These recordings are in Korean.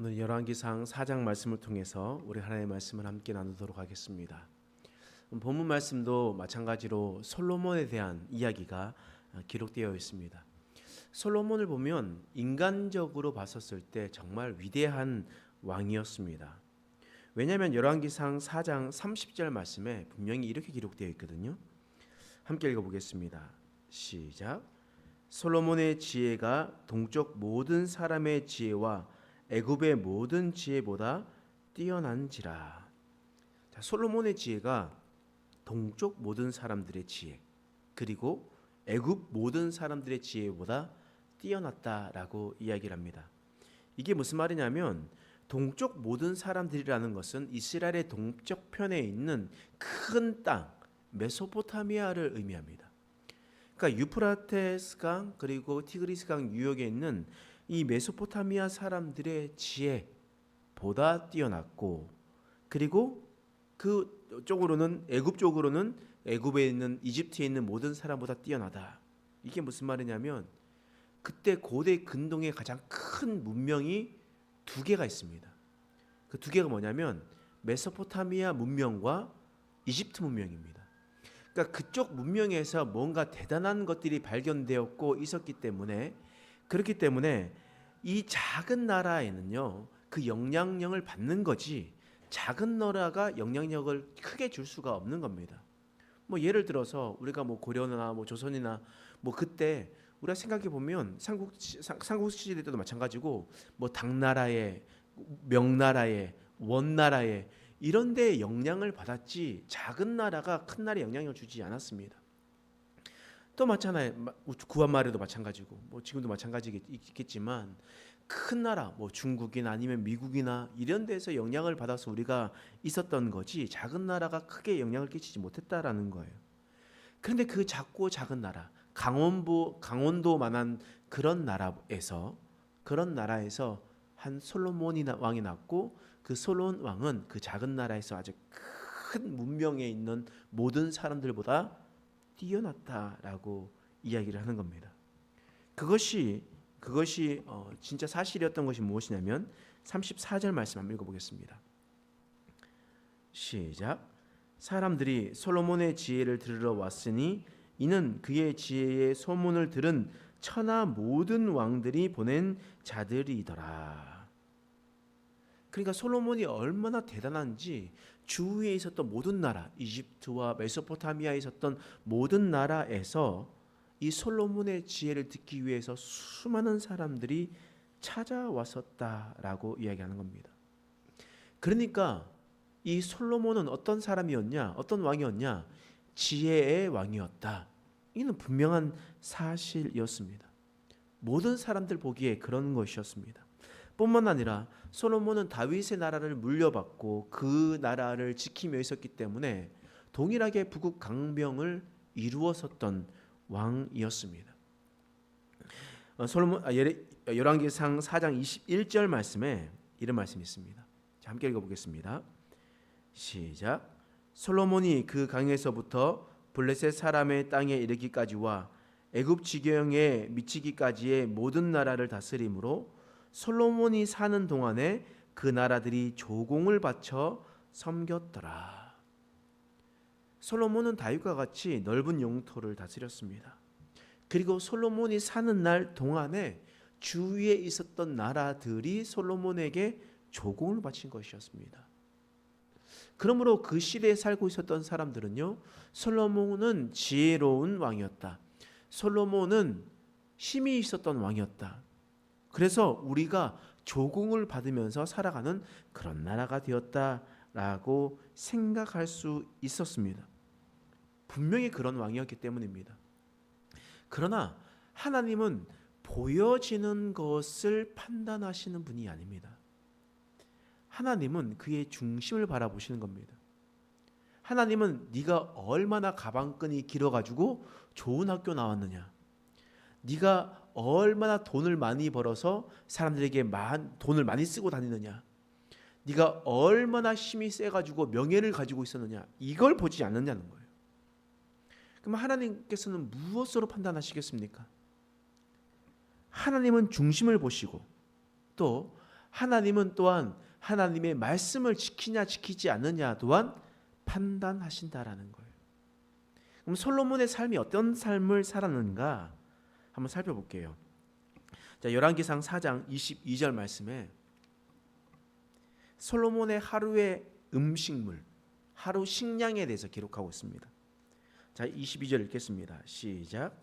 오늘 열왕기상 4장 말씀을 통해서 우리 하나님의 말씀을 함께 나누도록 하겠습니다. 본문 말씀도 마찬가지로 솔로몬에 대한 이야기가 기록되어 있습니다. 솔로몬을 보면 인간적으로 봤었을 때 정말 위대한 왕이었습니다. 왜냐하면 열왕기상 4장 30절 말씀에 분명히 이렇게 기록되어 있거든요. 함께 읽어보겠습니다. 시작. 솔로몬의 지혜가 동쪽 모든 사람의 지혜와 애굽의 모든 지혜보다 뛰어난지라. 자, 솔로몬의 지혜가 동쪽 모든 사람들의 지혜 그리고 애굽 모든 사람들의 지혜보다 뛰어났다라고 이야기를 합니다. 이게 무슨 말이냐면 동쪽 모든 사람들이라는 것은 이스라엘의 동쪽 편에 있는 큰 땅 메소포타미아를 의미합니다. 그러니까 유프라테스 강 그리고 티그리스 강 유역에 있는 이 메소포타미아 사람들의 지혜보다 뛰어났고 그리고 그 쪽으로는 애굽 쪽으로는 애굽에 있는 이집트에 있는 모든 사람보다 뛰어나다. 이게 무슨 말이냐면 그때 고대 근동의 가장 큰 문명이 두 개가 있습니다. 그 두 개가 뭐냐면 메소포타미아 문명과 이집트 문명입니다. 그러니까 그쪽 문명에서 뭔가 대단한 것들이 발견되었고 있었기 때문에 그렇기 때문에 이 작은 나라에는요 그 영향력을 받는 거지 작은 나라가 영향력을 크게 줄 수가 없는 겁니다. 뭐 예를 들어서 우리가 뭐 고려나 뭐 조선이나 뭐 그때 우리가 생각해 보면 삼국 삼국 시대 때도 마찬가지고 뭐 당나라에 명나라에 원나라에 이런 데 영향을 받았지 작은 나라가 큰 나라에 영향을 주지 않았습니다. 또 마찬가지 구한 말에도 마찬가지고 뭐 지금도 마찬가지겠지만 큰 나라 뭐 중국이나 아니면 미국이나 이런 데서 영향을 받아서 우리가 있었던 거지 작은 나라가 크게 영향을 끼치지 못했다라는 거예요. 그런데 그 작고 작은 나라 강원도 강원도만한 그런 나라에서 그런 나라에서 한 솔로몬이 왕이 났고 그 솔로몬 왕은 그 작은 나라에서 아주 큰 문명에 있는 모든 사람들보다 뛰어났다라고 이야기를 하는 겁니다. 그것이 그것이 어, 진짜 사실이었던 것이 무엇이냐면 34절 말씀 한번 읽어보겠습니다. 시작. 사람들이 솔로몬의 지혜를 들으러 왔으니 이는 그의 지혜의 소문을 들은 천하 모든 왕들이 보낸 자들이더라. 그러니까 솔로몬이 얼마나 대단한지 주위에 있었던 모든 나라, 이집트와 메소포타미아에 있었던 모든 나라에서 이 솔로몬의 지혜를 듣기 위해서 수많은 사람들이 찾아왔었다라고 이야기하는 겁니다. 그러니까 이 솔로몬은 어떤 사람이었냐? 어떤 왕이었냐? 지혜의 왕이었다. 이는 분명한 사실이었습니다. 모든 사람들 보기에 그런 것이었습니다. 뿐만 아니라 솔로몬은 다윗의 나라를 물려받고 그 나라를 지키며 있었기 때문에 동일하게 북극 강병을 이루었었던 왕이었습니다. 어, 솔로몬 아, 열왕기상 4장 21절 말씀에 이런 말씀이 있습니다. 자, 함께 읽어보겠습니다. 시작. 솔로몬이 그 강에서부터 블레셋 사람의 땅에 이르기까지와 애굽 지경에 미치기까지의 모든 나라를 다스림으로 솔로몬이 사는 동안에 그 나라들이 조공을 바쳐 섬겼더라. 솔로몬은 다윗과 같이 넓은 영토를 다스렸습니다. 그리고 솔로몬이 사는 날 동안에 주위에 있었던 나라들이 솔로몬에게 조공을 바친 것이었습니다. 그러므로 그 시대에 살고 있었던 사람들은요, 솔로몬은 지혜로운 왕이었다. 솔로몬은 힘이 있었던 왕이었다. 그래서 우리가 조공을 받으면서 살아가는 그런 나라가 되었다라고 생각할 수 있었습니다. 분명히 그런 왕이었기 때문입니다. 그러나 하나님은 보여지는 것을 판단하시는 분이 아닙니다. 하나님은 그의 중심을 바라보시는 겁니다. 하나님은 네가 얼마나 가방끈이 길어가지고 좋은 학교 나왔느냐, 네가 얼마나 돈을 많이 벌어서 사람들에게 만, 돈을 많이 쓰고 다니느냐, 네가 얼마나 힘이 세 가지고 명예를 가지고 있었느냐, 이걸 보지 않느냐는 거예요. 그럼 하나님께서는 무엇으로 판단하시겠습니까? 하나님은 중심을 보시고 또 하나님은 또한 하나님의 말씀을 지키냐 지키지 않느냐 또한 판단하신다라는 거예요. 그럼 솔로몬의 삶이 어떤 삶을 살았는가 한번 살펴볼게요. 자, 열왕기상 4장 22절 말씀에 솔로몬의 하루의 음식물, 하루 식량에 대해서 기록하고 있습니다. 자, 22절 읽겠습니다. 시작.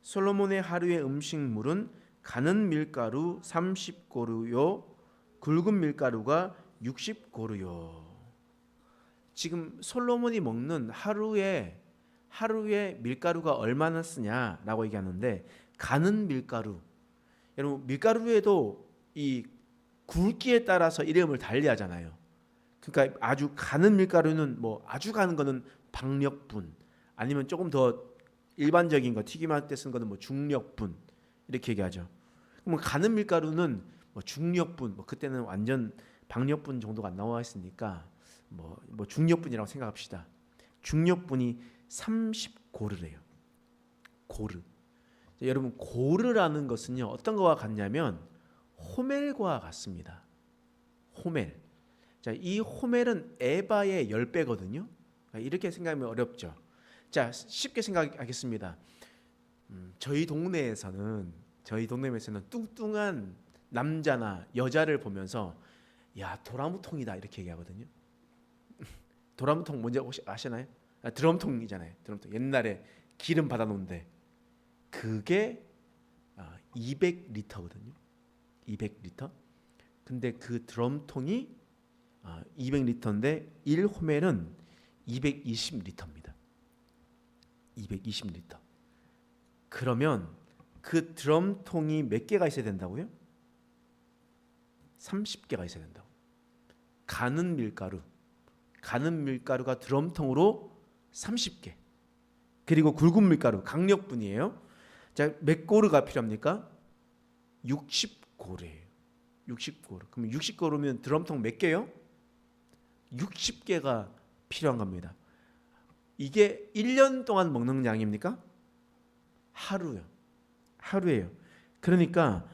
솔로몬의 하루의 음식물은 가는 밀가루 30고루요, 굵은 밀가루가 60고루요. 지금 솔로몬이 먹는 하루에 하루에 밀가루가 얼마나 쓰냐라고 얘기하는데 가는 밀가루. 여러분 밀가루에도 이 굵기에 따라서 이름을 달리하잖아요. 그러니까 아주 가는 밀가루는 뭐 아주 가는 거는 박력분 아니면 조금 더 일반적인 거 튀김할 때 쓰는 거는 뭐 중력분 이렇게 얘기하죠. 그럼 가는 밀가루는 뭐 중력분 뭐 그때는 완전 박력분 정도가 안 나와 있으니까 뭐, 뭐 중력분이라고 생각합시다. 중력분이 30고르래요. 고르. 자, 여러분 고르라는 것은요 어떤 거와 같냐면 호멜과 같습니다. 호멜. 자, 이 호멜은 에바의 10배거든요. 이렇게 생각하면 어렵죠. 자, 쉽게 생각하겠습니다. 음, 저희 동네에서는 저희 동네에서는 뚱뚱한 남자나 여자를 보면서 야 도라무통이다 이렇게 얘기하거든요. 도라무통 뭔지 혹시 아시나요? 아, 드럼통이잖아요. 드럼통 옛날에 기름 받아 놓은데 그게 200리터거든요. 200리터. 근데 그 드럼통이 200리터인데 1호멜은 220리터입니다. 220리터. 그러면 그 드럼통이 몇 개가 있어야 된다고요? 30개가 있어야 된다고. 가는 밀가루. 가는 밀가루가 드럼통으로 30개. 그리고 굵은 밀가루 강력분이에요. 자, 몇 고르가 필요합니까? 60고르예요. 60고르. 그럼 60고르면 드럼통 몇 개요? 60개가 필요한 겁니다. 이게 1년 동안 먹는 양입니까? 하루요. 하루예요. 그러니까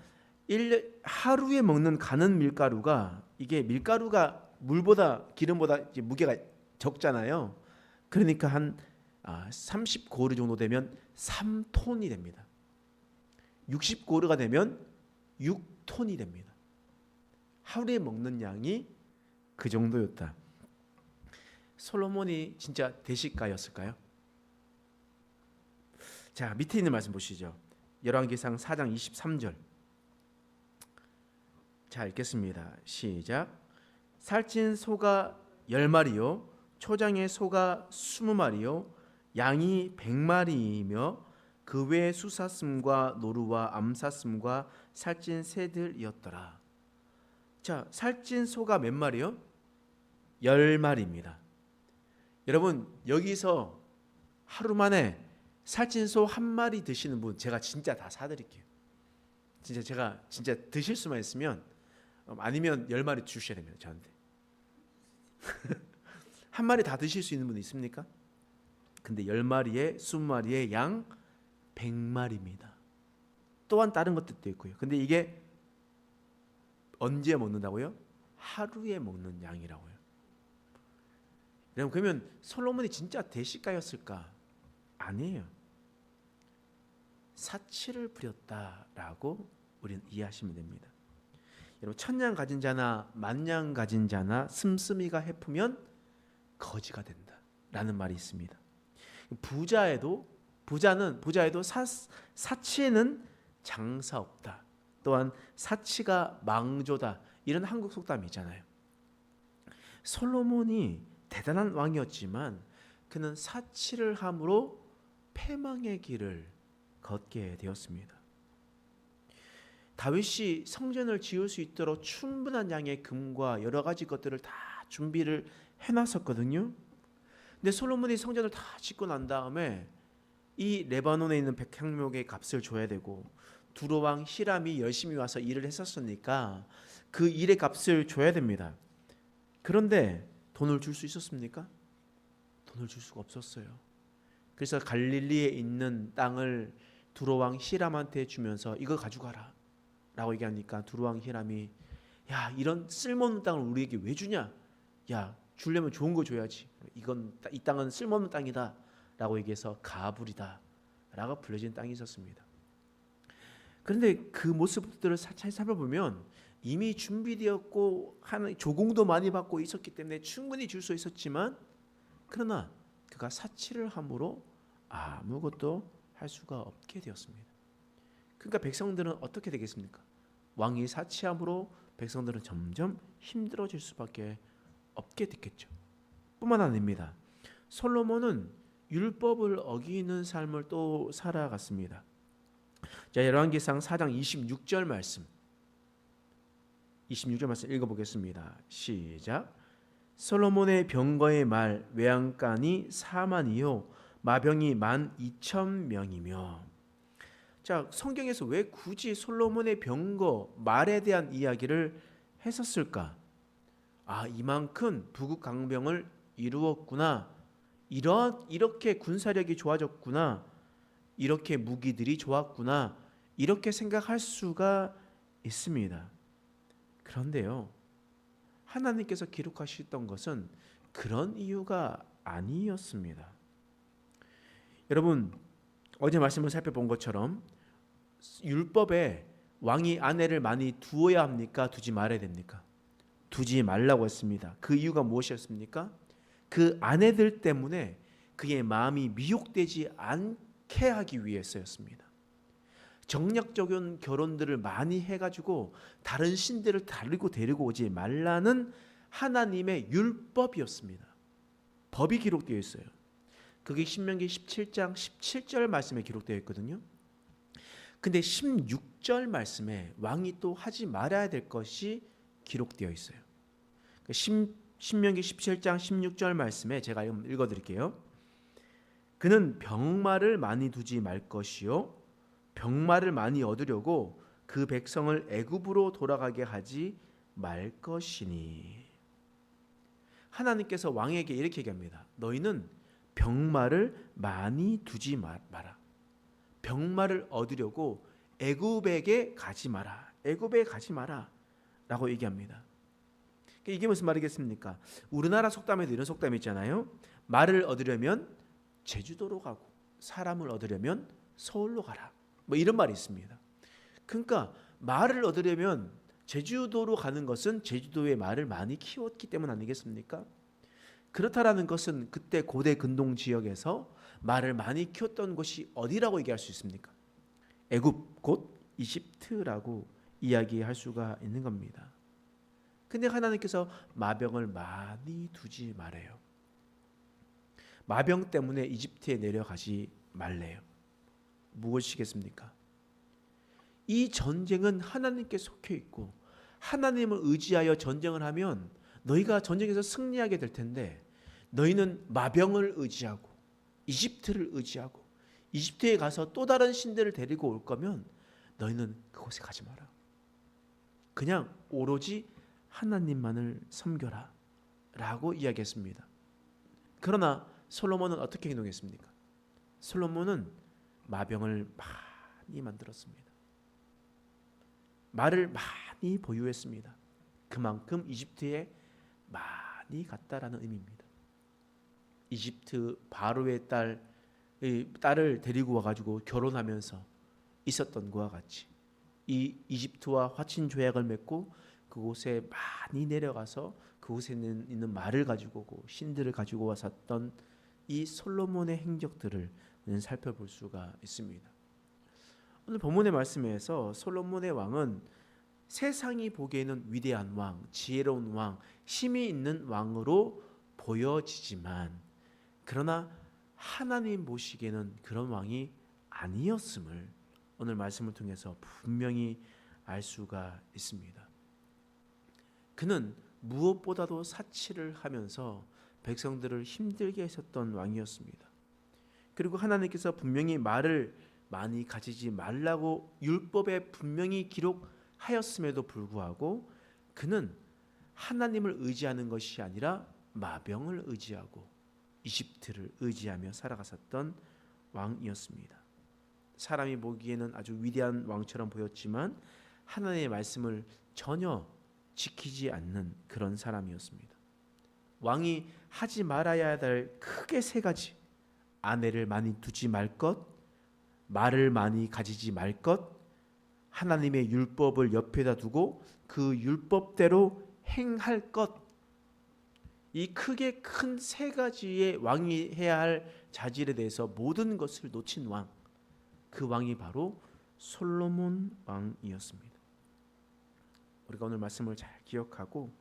1년, 하루에 먹는 가는 밀가루가 이게 밀가루가 물보다 기름보다 무게가 적잖아요. 그러니까 한 30고르 정도 되면 3톤이 됩니다. 60고르가 되면 6톤이 됩니다. 하루에 먹는 양이 그 정도였다. 솔로몬이 진짜 대식가였을까요? 자, 밑에 있는 말씀 보시죠. 열왕기상 4장 23절. 자, 읽겠습니다. 시작. 살찐 소가 10마리요 초장의 소가 20마리요 양이 100마리이며 그 외에 수사슴과 노루와 암사슴과 살찐 새들이었더라. 자, 살찐 소가 몇 마리요? 10마리입니다. 여러분, 여기서 하루 만에 살찐 소 한 마리 드시는 분 제가 진짜 다 사드릴게요. 진짜 제가 진짜 드실 수만 있으면 음, 아니면 열 마리 주셔야 됩니다 저한테. 한 마리 다 드실 수 있는 분 있습니까? 근데 열 마리에 스무 마리에 양 100마리입니다. 또한 다른 것들도 있고요. 근데 이게 언제 먹는다고요? 하루에 먹는 양이라고요. 그러면 솔로몬이 진짜 대식가였을까? 아니에요. 사치를 부렸다라고 우리는 이해하시면 됩니다. 여러분 천냥 가진 자나 만냥 가진 자나 씀씀이가 해프면 거지가 된다라는 말이 있습니다. 부자에도 부자는 부자에도 사, 사치에는 장사 없다. 또한 사치가 망조다. 이런 한국 속담이 있잖아요. 솔로몬이 대단한 왕이었지만 그는 사치를 함으로 패망의 길을 걷게 되었습니다. 다윗이 성전을 지을 수 있도록 충분한 양의 금과 여러 가지 것들을 다 준비를 해놨었거든요. 근데 솔로몬이 성전을 다 짓고 난 다음에 이 레바논에 있는 백향목의 값을 줘야 되고 두로 왕 히람이 열심히 와서 일을 했었으니까 그 일의 값을 줘야 됩니다. 그런데 돈을 줄 수 있었습니까? 돈을 줄 수가 없었어요. 그래서 갈릴리에 있는 땅을 두로 왕 히람한테 주면서 이거 가져가라. 라고 얘기하니까 두루왕 히람이 야 이런 쓸모없는 땅을 우리에게 왜 주냐? 야 주려면 좋은 거 줘야지. 이건 이 땅은 쓸모없는 땅이다 라고 얘기해서 가불이다 라고 불려진 땅이 있었습니다. 그런데 그 모습들을 사차히 살펴보면 이미 준비되었고 하는 조공도 많이 받고 있었기 때문에 충분히 줄 수 있었지만 그러나 그가 사치를 함으로 아무것도 할 수가 없게 되었습니다. 그러니까 백성들은 어떻게 되겠습니까? 왕이 사치함으로 백성들은 점점 힘들어질 수밖에 없게 됐겠죠. 뿐만 아닙니다. 솔로몬은 율법을 어기는 삶을 또 살아갔습니다. 자, 열왕기상 4장 26절 말씀. 26절 말씀 읽어 보겠습니다. 시작. 솔로몬의 병거의 말 외양간이 4만이요 마병이 만 2천 명이며 자 성경에서 왜 굳이 솔로몬의 병거 말에 대한 이야기를 했었을까? 아 이만큼 북극 강병을 이루었구나. 이러 이렇게 군사력이 좋아졌구나. 이렇게 무기들이 좋았구나. 이렇게 생각할 수가 있습니다. 그런데요. 하나님께서 기록하셨던 것은 그런 이유가 아니었습니다. 여러분 어제 말씀을 살펴본 것처럼 율법에 왕이 아내를 많이 두어야 합니까? 두지 말아야 됩니까? 두지 말라고 했습니다. 그 이유가 무엇이었습니까? 그 아내들 때문에 그의 마음이 미혹되지 않게 하기 위해서였습니다. 정략적인 결혼들을 많이 해가지고 다른 신들을 다르고 데리고 오지 말라는 하나님의 율법이었습니다. 법이 기록되어 있어요. 그게 신명기 17장 17절 말씀에 기록되어 있거든요. 근데 16절 말씀에 왕이 또 하지 말아야 될 것이 기록되어 있어요. 그 신, 신명기 17장 16절 말씀에 제가 읽어 드릴게요. 그는 병마를 많이 두지 말 것이요 병마를 많이 얻으려고 그 백성을 애굽으로 돌아가게 하지 말 것이니 하나님께서 왕에게 이렇게 얘기합니다. 너희는 병마를 많이 두지 마라. 병마를 얻으려고 애굽에게 가지 마라. 애굽에 가지 마라라고 얘기합니다. 이게 무슨 말이겠습니까? 우리나라 속담에도 이런 속담이 있잖아요. 말을 얻으려면 제주도로 가고 사람을 얻으려면 서울로 가라. 뭐 이런 말이 있습니다. 그러니까 말을 얻으려면 제주도로 가는 것은 제주도의 말을 많이 키웠기 때문 아니겠습니까? 그렇다라는 것은 그때 고대 근동 지역에서 말을 많이 키웠던 곳이 어디라고 얘기할 수 있습니까? 애굽 곧 이집트라고 이야기할 수가 있는 겁니다. 근데 하나님께서 마병을 많이 두지 말아요. 마병 때문에 이집트에 내려가지 말래요. 무엇이겠습니까? 이 전쟁은 하나님께 속해 있고 하나님을 의지하여 전쟁을 하면 너희가 전쟁에서 승리하게 될 텐데 너희는 마병을 의지하고 이집트를 의지하고 이집트에 가서 또 다른 신들을 데리고 올 거면 너희는 그곳에 가지 마라. 그냥 오로지 하나님만을 섬겨라. 라고 이야기했습니다. 그러나 솔로몬은 어떻게 행동했습니까? 솔로몬은 마병을 많이 만들었습니다. 말을 많이 보유했습니다. 그만큼 이집트에 많이 갔다라는 의미입니다. 이집트 바로의 딸 딸을 데리고 와가지고 결혼하면서 있었던 것과 같이 이 이집트와 화친 조약을 맺고 그곳에 많이 내려가서 그곳에 있는, 있는 말을 가지고 오고 신들을 가지고 왔었던 이 솔로몬의 행적들을 살펴볼 수가 있습니다. 오늘 본문의 말씀에서 솔로몬의 왕은 세상이 보기에는 위대한 왕, 지혜로운 왕, 힘이 있는 왕으로 보여지지만 그러나 하나님 보시기에는 그런 왕이 아니었음을 오늘 말씀을 통해서 분명히 알 수가 있습니다. 그는 무엇보다도 사치를 하면서 백성들을 힘들게 했었던 왕이었습니다. 그리고 하나님께서 분명히 말을 많이 가지지 말라고 율법에 분명히 기록하였음에도 불구하고 그는 하나님을 의지하는 것이 아니라 마병을 의지하고 이집트를 의지하며 살아갔었던 왕이었습니다. 사람이 보기에는 아주 위대한 왕처럼 보였지만 하나님의 말씀을 전혀 지키지 않는 그런 사람이었습니다. 왕이 하지 말아야 될 크게 세 가지. 아내를 많이 두지 말 것, 말을 많이 가지지 말 것, 하나님의 율법을 옆에다 두고 그 율법대로 행할 것. 이 크게 큰 세 가지의 왕이 해야 할 자질에 대해서 모든 것을 놓친 왕. 그 왕이 바로 솔로몬 왕이었습니다. 우리가 오늘 말씀을 잘 기억하고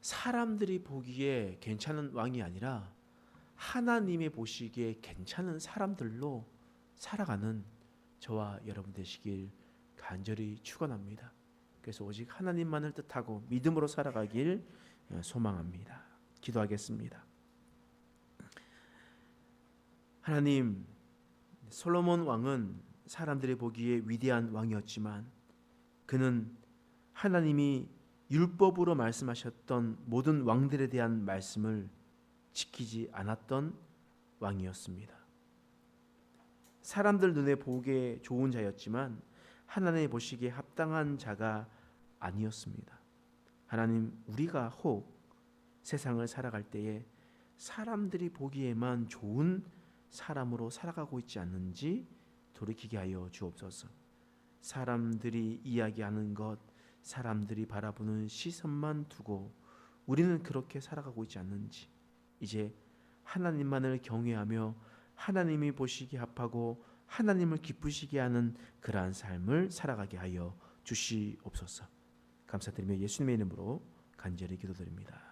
사람들이 보기에 괜찮은 왕이 아니라 하나님이 보시기에 괜찮은 사람들로 살아가는 저와 여러분 되시길 간절히 축원합니다. 그래서 오직 하나님만을 뜻하고 믿음으로 살아가길 소망합니다. 기도하겠습니다. 하나님 솔로몬 왕은 사람들이 보기에 위대한 왕이었지만 그는 하나님이 율법으로 말씀하셨던 모든 왕들에 대한 말씀을 지키지 않았던 왕이었습니다. 사람들 눈에 보기에 좋은 자였지만 하나님 보시기에 합당한 자가 아니었습니다. 하나님 우리가 혹 세상을 살아갈 때에 사람들이 보기에만 좋은 사람으로 살아가고 있지 않는지 돌이키게 하여 주옵소서. 사람들이 이야기하는 것, 사람들이 바라보는 시선만 두고 우리는 그렇게 살아가고 있지 않는지 이제 하나님만을 경외하며 하나님이 보시기 합하고 하나님을 기쁘시게 하는 그러한 삶을 살아가게 하여 주시옵소서. 감사드리며 예수님의 이름으로 간절히 기도드립니다.